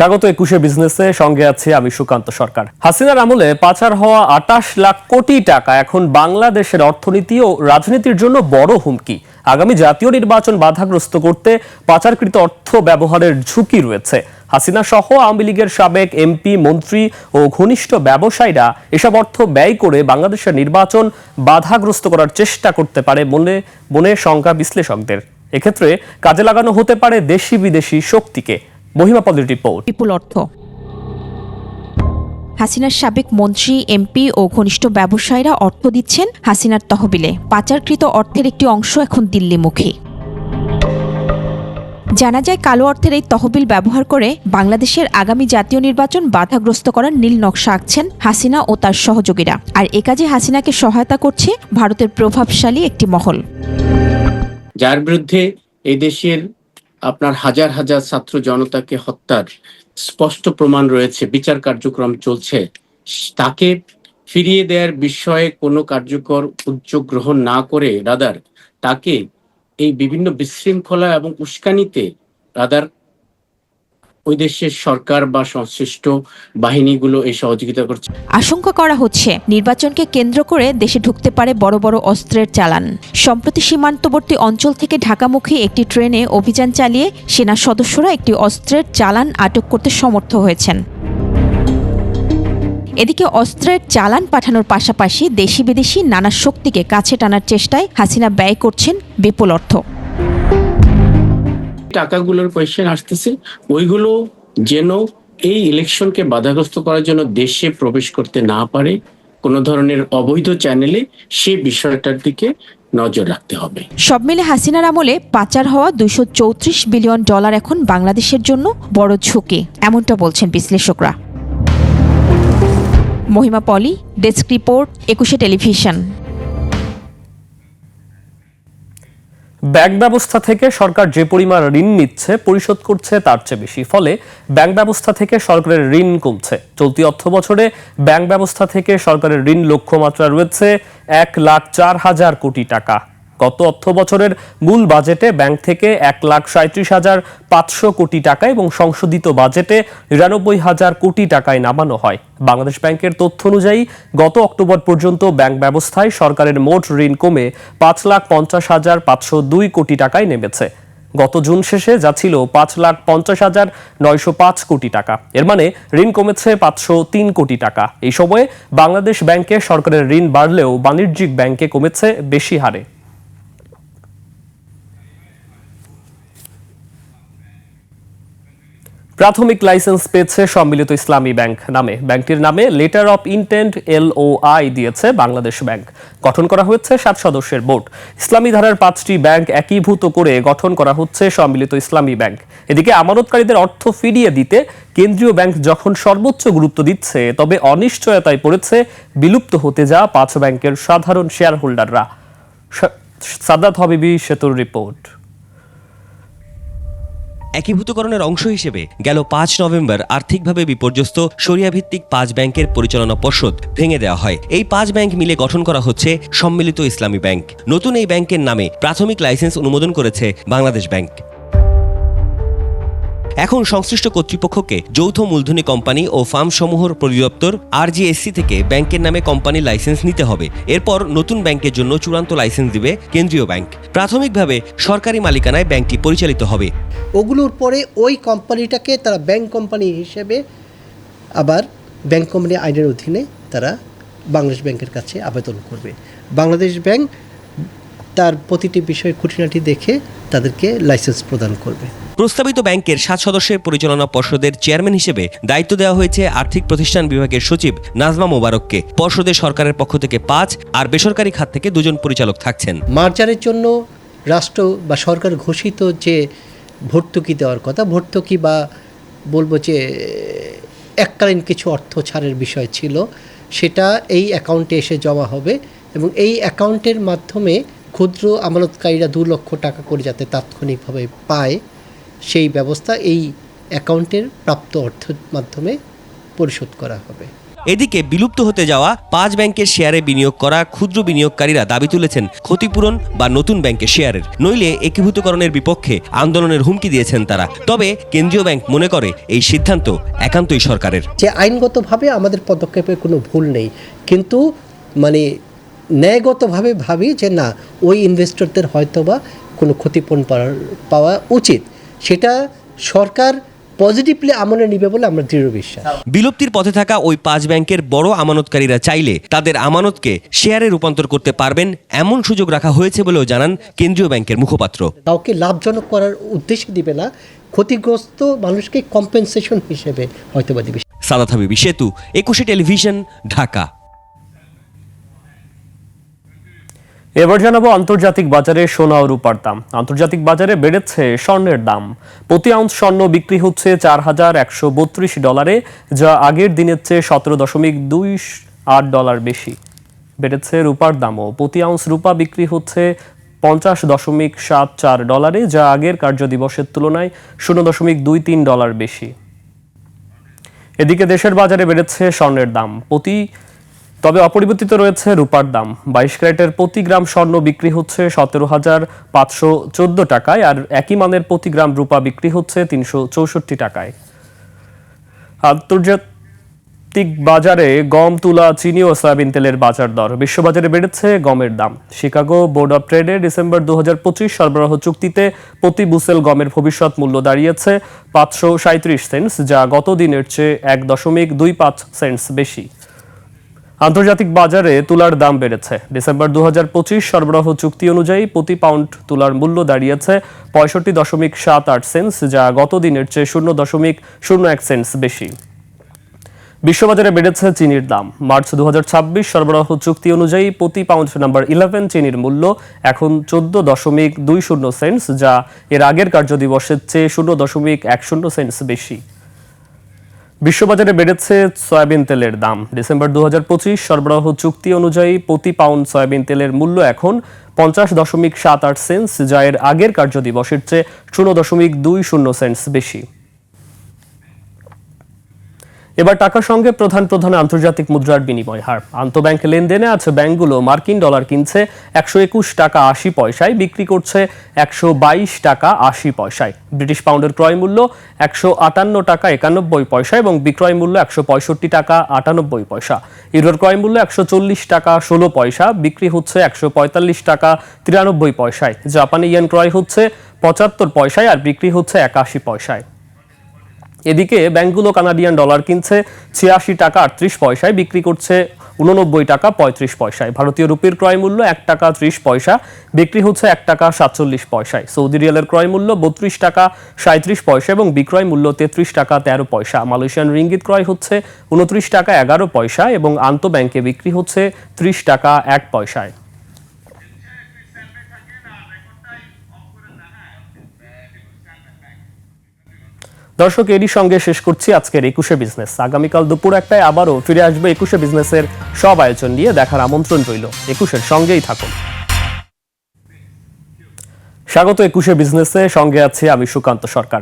স্বাগত একুশে বিজনেসে। সঙ্গে আছে আমি সুকান্ত সরকার। হাসিনার আমলে পাচার হওয়া আটাশ লাখ কোটি টাকা এখন বাংলাদেশের অর্থনীতি ও রাজনীতির জন্য বড় হুমকি। আগামী জাতীয় নির্বাচন বাধাগ্রস্ত করতে পাচারকৃত অর্থ ব্যবহারের ঝুঁকি রয়েছে। হাসিনা সহ আওয়ামী লীগের সাবেক এমপি, মন্ত্রী ও ঘনিষ্ঠ ব্যবসায়ীরা এসব অর্থ ব্যয় করে বাংলাদেশের নির্বাচন বাধাগ্রস্ত করার চেষ্টা করতে পারে বলে মনে শঙ্কা বিশ্লেষকদের। এক্ষেত্রে কাজে লাগানো হতে পারে দেশি বিদেশি শক্তিকে। মহিমাপদের রিপোর্ট বিপুল অর্থ। হাসিনার সাবেক মন্ত্রী এমপি ও ঘনিষ্ঠ ব্যবসায়ীরা অর্থ দিচ্ছেন হাসিনার তহবিলে। পাচারকৃত অর্থের একটি অংশ এখন দিল্লিমুখী। জানা যায় কালো অর্থের এই তহবিল ব্যবহার করে বাংলাদেশের আগামী জাতীয় নির্বাচন বাধাগ্রস্ত করার নীল নকশা আঁকছেন হাসিনা ও তার সহযোগীরা। আর এ কাজে হাসিনাকে সহায়তা করছে ভারতের প্রভাবশালী একটি মহল। যার বিরুদ্ধে এই দেশের আপনার হাজার হাজার ছাত্র জনতাকে হত্যার স্পষ্ট প্রমাণ রয়েছে, বিচার কার্যক্রম চলছে। তাকে ফিরিয়ে দেওয়ার বিষয়ে কোনো কার্যকর উদ্যোগ গ্রহণ না করে রাদার, তাকে এই বিভিন্ন বিশৃঙ্খলা এবং উস্কানিতে রাদার ওই দেশের সরকার বা সংশ্লিষ্ট বাহিনীগুলো এই সহযোগিতা করছে। আশঙ্কা করা হচ্ছে নির্বাচনকে কেন্দ্র করে দেশে ঢুকতে পারে বড় বড় অস্ত্রের চালান। সম্প্রতি সীমান্তবর্তী অঞ্চল থেকে ঢাকামুখী একটি ট্রেনে অভিযান চালিয়ে সেনা সদস্যরা একটি অস্ত্রের চালান আটক করতে সমর্থ হয়েছেন। এদিকে অস্ত্রের চালান পাঠানোর পাশাপাশি দেশি বিদেশি নানা শক্তিকে কাছে টানার চেষ্টায় হাসিনা ব্যয় করছেন বিপুল অর্থ। টাকাগুলোর কোয়েশ্চেন আসতেছে, ওইগুলো যেন এই ইলেকশনকে বাধাগ্রস্ত করার জন্য দেশে প্রবেশ করতে না পারে, কোনো ধরনের অবৈধ চ্যানেলে সে বিষয়টার দিকে নজর রাখতে হবে। সব মিলে হাসিনার আমলে পাচার হওয়া দুইশো চৌত্রিশ বিলিয়ন ডলার এখন বাংলাদেশের জন্য বড় ঝুঁকি, এমনটা বলছেন বিশ্লেষকরা। Mahima Poli, desk report, Ekushey television. Bank ব্যবস্থা থেকে সরকার যে পরিমাণ ঋণ নিচ্ছে, পরিশোধ করছে তার চেয়ে বেশি। ফলে ব্যাংক ব্যবস্থা থেকে সরকারের ঋণ কমছে। চলতি অর্থ বছরে ব্যাংক ব্যবস্থা থেকে সরকারের ঋণ লক্ষ্যমাত্রা রয়েছে এক লাখ চার হাজার কোটি টাকা। গত অর্থ বছরের মূল বাজেটে ব্যাংক থেকে এক লাখ সাঁত্রিশ হাজার পাঁচশো কোটি টাকা এবং সংশোধিত বাজেটে নিরানব্বই হাজার কোটি টাকায় নামানো হয়। বাংলাদেশ ব্যাংকের তথ্য অনুযায়ী, গত অক্টোবর পর্যন্ত ব্যাংক ব্যবস্থায় সরকারের মোট ঋণ কমে পাঁচ লাখ পঞ্চাশ হাজার পাঁচশো দুই কোটি টাকায় নেমেছে। গত জুন শেষে যা ছিল পাঁচ লাখ পঞ্চাশ হাজার নয়শো পাঁচ কোটি টাকা। এর মানে ঋণ কমেছে পাঁচশো তিন কোটি টাকা। এই সময়ে বাংলাদেশ ব্যাংকে সরকারের ঋণ বাড়লেও বাণিজ্যিক ব্যাংকে কমেছে বেশি হারে। প্রাথমিক লাইসেন্স পেয়েছে সম্মিলিত ইসলামী ব্যাংক নামে। ব্যাংকটির নামে letter of intent L O I দিয়েছে বাংলাদেশ ব্যাংক। গঠন করা হয়েছে সাত সদস্যের বোর্ড। ইসলামী ধারার পাঁচটি ব্যাংক একীভূত করে গঠন করা হচ্ছে সম্মিলিত ইসলামী ব্যাংক। এদিকে আমানতকারীদের অর্থ ফিরিয়ে দিতে কেন্দ্রীয় ব্যাংক যখন সর্বোচ্চ গুরুত্ব দিচ্ছে, তবে অনিশ্চয়তায় পড়েছে বিলুপ্ত হতে যাওয়া পাঁচ ব্যাংকের সাধারণ শেয়ার হোল্ডাররা সাদাত হবিবি সেতুর রিপোর্ট। একীভূতকরণের অংশ হিসেবে গেল পাঁচ নভেম্বর আর্থিকভাবে বিপর্যস্ত সরিয়াভিত্তিক পাঁচ ব্যাংকের পরিচালনা পর্ষদ ভেঙে দেওয়া হয়। এই পাঁচ ব্যাংক মিলে গঠন করা হচ্ছে সম্মিলিত ইসলামী ব্যাংক। নতুন এই ব্যাংকের নামে প্রাথমিক লাইসেন্স অনুমোদন করেছে বাংলাদেশ ব্যাংক। এখন সংশ্লিষ্ট কর্তৃপক্ষকে যৌথ মূলধনী কোম্পানি ও ফার্ম সমূহর পরিদপ্তর আরজিএসসি থেকে ব্যাংকের নামে কোম্পানির লাইসেন্স নিতে হবে। এরপর নতুন ব্যাংকের জন্য চূড়ান্ত লাইসেন্স দিবে কেন্দ্রীয় ব্যাংক। প্রাথমিকভাবে সরকারি মালিকানায় ব্যাংকটি পরিচালিত হবে। ওগুলোর পরে ওই কোম্পানিটাকে তারা ব্যাংক কোম্পানি হিসেবে আবার ব্যাংক কোম্পানি আইনের অধীনে তারা বাংলাদেশ ব্যাংকের কাছে আবেদন করবে। বাংলাদেশ ব্যাংক তার প্রতিটি বিষয়ে খুঁটিনাটি দেখে তাদেরকে লাইসেন্স প্রদান করবে। প্রস্তাবিত ব্যাংকের সাত সদস্যের পরিচালনা পর্ষদের চেয়ারম্যান হিসেবে দায়িত্ব দেওয়া হয়েছে আর্থিক প্রতিষ্ঠান বিভাগের সচিব নাজমা মোবারককে। পর্ষদে সরকারের পক্ষ থেকে পাঁচ আর বেসরকারি খাত থেকে দুজন পরিচালক থাকছেন। মার্জারের জন্য রাষ্ট্র বা সরকার ঘোষিত যে ভর্তুকি দেওয়ার কথা, ভর্তুকি বা বলব যে, এককালীন কিছু অর্থ ছাড়ের বিষয় ছিল, সেটা এই অ্যাকাউন্টে এসে জমা হবে এবং এই অ্যাকাউন্টের মাধ্যমে ক্ষুদ্র আমানতকারীরা দু লক্ষ টাকা করে যাতে তাৎক্ষণিকভাবে পায়। সেই ব্যবস্থা এই অ্যাকাউন্টের প্রাপ্ত অর্থের মাধ্যমে পরিশোধ করা হবে। এদিকে বিলুপ্ত হতে যাওয়া পাঁচ ব্যাংকের শেয়ারে বিনিয়োগ করা ক্ষুদ্র বিনিয়োগকারীরা দাবি তুলেছেন ক্ষতিপূরণ বা নতুন ব্যাংকের শেয়ারের। নইলে একীভূতকরণের বিপক্ষে আন্দোলনের হুমকি দিয়েছেন তারা। তবে কেন্দ্রীয় ব্যাংক মনে করে এই সিদ্ধান্ত একান্তই সরকারের। যে আইনগতভাবে আমাদের পদক্ষেপে কোনো ভুল নেই কিন্তু মানে ন্যায়গতভাবে ভাবি যে না ওই ইনভেস্টরদের হয়তোবা কোনো ক্ষতিপূরণ পাওয়া উচিত। সেটা সরকার পজিটিভলি আমলে নিবে বলে আমরা দৃঢ় বিশ্বাস। বিলুপ্তির পথে থাকা ওই পাঁচ ব্যাংকের বড় আমানতকারীরা চাইলে তাদের আমানতকে শেয়ারে রূপান্তর করতে পারবেন এমন সুযোগ রাখা হয়েছে বলেও জানান কেন্দ্রীয় ব্যাংকের মুখপাত্র। কাউকে লাভজনক করার উদ্দেশ্যে দিবে না ক্ষতিগ্রস্ত মানুষকে কম্পেনসেশন হিসেবে হয়তোবা দিবে। সাদাত হাবিবি সেতু একুশে টেলিভিশন ঢাকা। এবার জানাব আন্তর্জাতিক বাজারে সোনা ও রূপার দাম। আন্তর্জাতিক বাজারে বেড়েছে স্বর্ণের দাম। প্রতি আউন্স স্বর্ণ বিক্রি হচ্ছে চার হাজার একশো বত্রিশ ডলারে, যা আগের দিনের চেয়ে সতেরো দশমিক দুই আট ডলার বেশি। বেড়েছে রূপার দামও। প্রতি আউন্স রূপা বিক্রি হচ্ছে পঞ্চাশ দশমিক সাত চার ডলারে, যা আগের কার্য দিবসের তুলনায় শূন্য দশমিক দুই তিন ডলার বেশি। এদিকে দেশের বাজারে বেড়েছে স্বর্ণের দাম। প্রতি তবে অপরিবর্তিত রয়েছে রূপার দাম। বাইশ ক্যারেটের প্রতি গ্রাম স্বর্ণ বিক্রি হচ্ছে সতেরো হাজার পাঁচশো চোদ্দ টাকায় আর একই মানের প্রতি গ্রাম রূপা বিক্রি হচ্ছে তিনশো চৌষট্টি টাকায়। আন্তর্জাতিক বাজারে গম, তুলা, চিনি ও সয়াবিন তেলের বাজার দর। বিশ্ববাজারে বেড়েছে গমের দাম। শিকাগো বোর্ড অফ ট্রেডে ডিসেম্বর দু হাজার পঁচিশ সরবরাহ চুক্তিতে প্রতি বুসেল গমের ভবিষ্যৎ মূল্য দাঁড়িয়েছে পাঁচশো সেন্টস, যা গত দিনের চেয়ে এক দশমিক দুই পাঁচ সেন্টস বেশি। আন্তর্জাতিক বাজারে তুলার দাম বেড়েছে। ডিসেম্বর দু সরবরাহ চুক্তি অনুযায়ী প্রতি পাউন্ড তুলার মূল্য দাঁড়িয়েছে পঁয়ষট্টি দশমিক সাত আট সেন্টস, যা গত দিনের চেয়ে শূন্য দশমিক শূন্য এক সেন্টস বেশি। বিশ্ববাজারে বেড়েছে চিনির দাম। মার্চ দু হাজার ছাব্বিশ সরবরাহ চুক্তি অনুযায়ী প্রতি পাউন্ড নাম্বার ইলেভেন চিনির মূল্য এখন চোদ্দ দশমিক দুই শূন্য সেন্টস, যা এর আগের কার্যদিবসের চেয়ে শূন্য দশমিক এক শূন্য সেন্টস বেশি। বিশ্ববাজারে বেড়েছে সয়াবিন তেলের দাম। ডিসেম্বর দু হাজার পঁচিশ সরবরাহ চুক্তি অনুযায়ী প্রতি পাউন্ড সয়াবিন তেলের মূল্য এখন পঞ্চাশ দশমিক সাত আট সেন্টস, যা এর আগের কার্যদিবসের চেয়ে শূন্য দশমিক দুই শূন্য সেন্টস বেশি। এবার টাকার সঙ্গে প্রধান প্রধান আন্তর্জাতিক মুদ্রার বিনিময় হার। আন্তঃব্যাংক লেনদেনে আছে ব্যাংকগুলো মার্কিন ডলার কিনছে একশো একুশ টাকা আশি পয়সায়, বিক্রি করছে একশো বাইশ টাকা আশি পয়সায়। ব্রিটিশ পাউন্ডের ক্রয় মূল্য একশো আটান্ন টাকা একানব্বই পয়সা এবং বিক্রয় মূল্য একশো পঁয়ষট্টি টাকা আটানব্বই পয়সা। ইউরোর ক্রয় মূল্য একশো চল্লিশ টাকা ষোলো পয়সা, বিক্রি হচ্ছে একশো পঁয়তাল্লিশ টাকা তিরানব্বই পয়সায়। জাপানি ইয়েন ক্রয় হচ্ছে পঁচাত্তর পয়সায় আর বিক্রি হচ্ছে একাশি পয়সায়। এদিকে ব্যাংকগুলো কানাডিয়ান ডলার কিনছে, ছিয়াশি টাকা আটত্রিশ পয়সায় বিক্রি করছে, উননব্বই টাকা পঁয়ত্রিশ পয়সায়। ভারতীয় রুপির ক্রয় মূল্য এক টাকা ত্রিশ পয়সা, বিক্রি হচ্ছে এক টাকা সাতচল্লিশ পয়সায়। সৌদি রিয়ালের ক্রয় মূল্য বত্রিশ টাকা সাঁত্রিশ পয়সা এবং বিক্রয় মূল্য তেত্রিশ টাকা তেরো পয়সা। মালয়েশিয়ান রিঙ্গিত ক্রয় হচ্ছে উনত্রিশ টাকা এগারো পয়সা এবং আন্তঃ ব্যাংকে বিক্রি হচ্ছে ত্রিশ টাকা এক পয়সায়। দর্শক, এরই সঙ্গে শেষ করছি আজকের একুশে বিজনেস। আগামীকাল দুপুর একটায় আবারও ফিরে আসবে একুশে বিজনেসের সব আয়োজন নিয়ে দেখার আমন্ত্রণ রইল। একুশের সঙ্গেই থাকুন। স্বাগত একুশে বিজনেসে, সঙ্গে আছে আমি সুকান্ত সরকার।